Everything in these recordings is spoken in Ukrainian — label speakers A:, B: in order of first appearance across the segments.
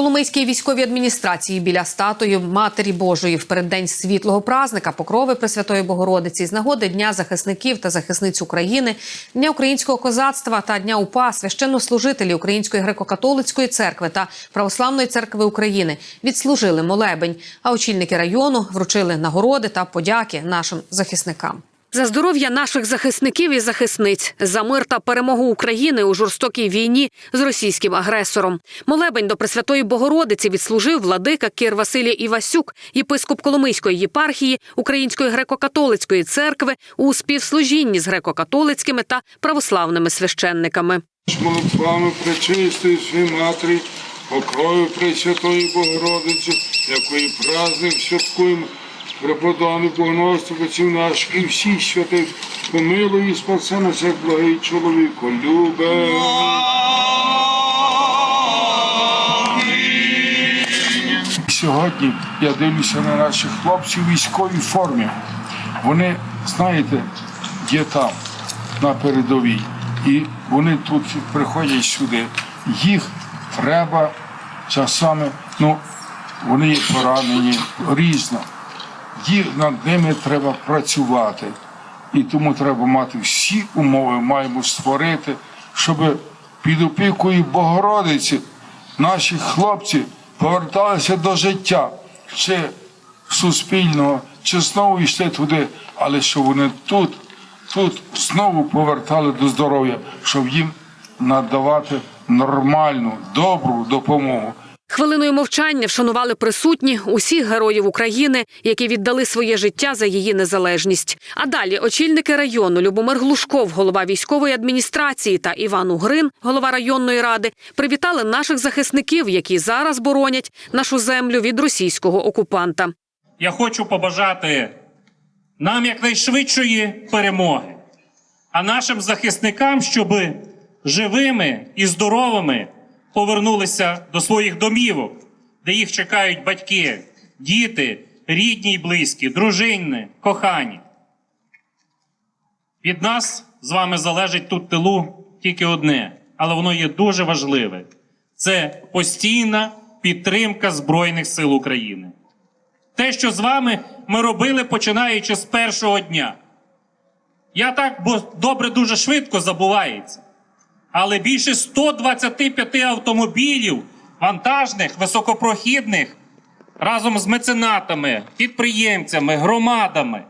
A: Коломийській військовій адміністрації біля статуї Матері Божої в переддень світлого празника Покрови Пресвятої Богородиці з нагоди Дня захисників та захисниць України, Дня українського козацтва та Дня УПА священнослужителі Української греко-католицької церкви та Православної церкви України відслужили молебень. А очільники району вручили нагороди та подяки нашим захисникам. За здоров'я наших захисників і захисниць, за мир та перемогу України у жорстокій війні з російським агресором. Молебень до Пресвятої Богородиці відслужив владика Кір Василій Івасюк, єпископ Коломийської єпархії Української греко-католицької церкви у співслужінні з греко-католицькими та православними священниками.
B: молитвами пречистої своєї матері, покрою Пресвятої Богородиці, якої праздник святкуємо, преподобних богоносників наших і всіх святих, помилуй і спаси нас, як благий чоловіко, любе. Сьогодні я дивлюся на наших хлопців у військовій формі. Вони, знаєте, є там, на передовій. І вони тут приходять сюди. Їх треба часами, ну, вони є поранені різно. Їх над ними треба працювати. І тому треба мати всі умови, маємо створити, щоб під опікою Богородиці наші хлопці поверталися до життя, чи суспільного, чи знову йшли туди, але щоб вони тут, тут знову повертали до здоров'я, щоб їм надавати нормальну, добру допомогу.
A: Хвилиною мовчання вшанували присутні усіх героїв України, які віддали своє життя за її незалежність. А далі очільники району Любомир Глушков, голова військової адміністрації та Іван Угрин, голова районної ради, привітали наших захисників, які зараз боронять нашу землю від російського окупанта.
C: Я хочу побажати нам якнайшвидшої перемоги, а нашим захисникам, щоб живими і здоровими повернулися до своїх домівок, де їх чекають батьки, діти, рідні й близькі, дружини, кохані. Від нас з вами залежить тут тилу тільки одне, але воно є дуже важливе: це постійна підтримка Збройних сил України. Те, що з вами ми робили починаючи з першого дня. Я так, бо добре дуже швидко забувається. Але більше 125 автомобілів вантажних, високопрохідних разом з меценатами, підприємцями, громадами,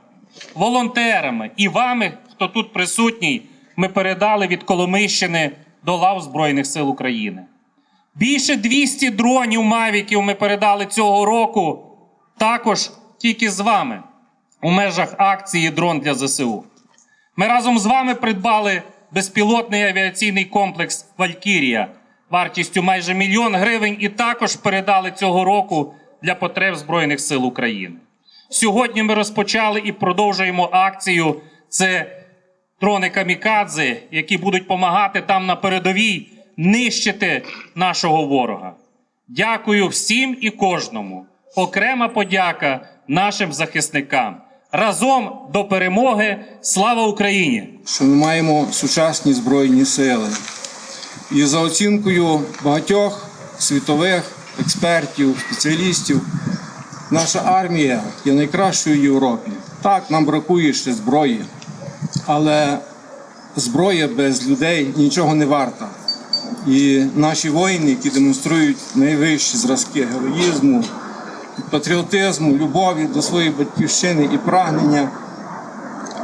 C: волонтерами і вами, хто тут присутній, ми передали від Коломийщини до лав Збройних сил України. Більше 200 дронів Мавіків ми передали цього року також тільки з вами у межах акції Дрон для ЗСУ. Ми разом з вами придбали безпілотний авіаційний комплекс Валькірія вартістю майже мільйон гривень і також передали цього року для потреб Збройних сил України. Сьогодні ми розпочали і продовжуємо акцію. Це дрони камікадзе, які будуть допомагати там на передовій нищити нашого ворога. Дякую всім і кожному. Окрема подяка нашим захисникам. Разом до перемоги. Слава Україні!
D: що ми маємо сучасні збройні сили. І за оцінкою багатьох світових експертів, спеціалістів, наша армія є найкращою в Європі. Так, нам бракує ще зброї, але зброя без людей нічого не варта. І наші воїни, які демонструють найвищі зразки героїзму, патріотизму, любові до своєї батьківщини і прагнення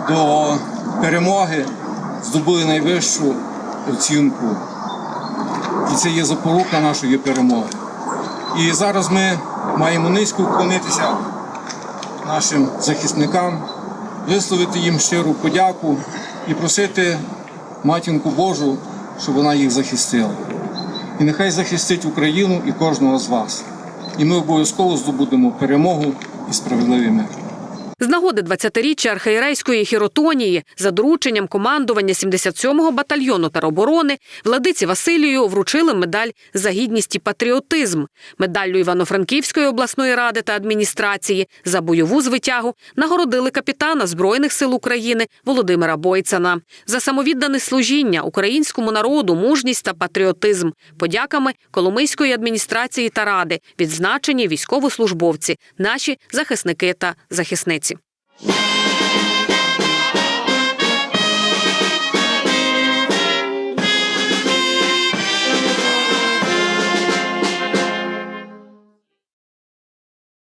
D: до перемоги здобули найвищу оцінку. І це є запорука нашої перемоги. І зараз ми маємо низько вклонитися нашим захисникам, висловити їм щиру подяку і просити матінку Божу, щоб вона їх захистила. І нехай захистить Україну і кожного з вас. І ми обов'язково здобудемо перемогу і справедливий мир.
A: З нагоди 20-річчя архієрейської хіротонії за дорученням командування 77-го батальйону тероборони владиці Василію вручили медаль за гідність і патріотизм, медаллю Івано-Франківської обласної ради та адміністрації за бойову звитягу нагородили капітана Збройних сил України Володимира Бойцана за самовіддане служіння українському народу, мужність та патріотизм. Подяками Коломийської адміністрації та ради відзначені військовослужбовці, наші захисники та захисниці. Yeah.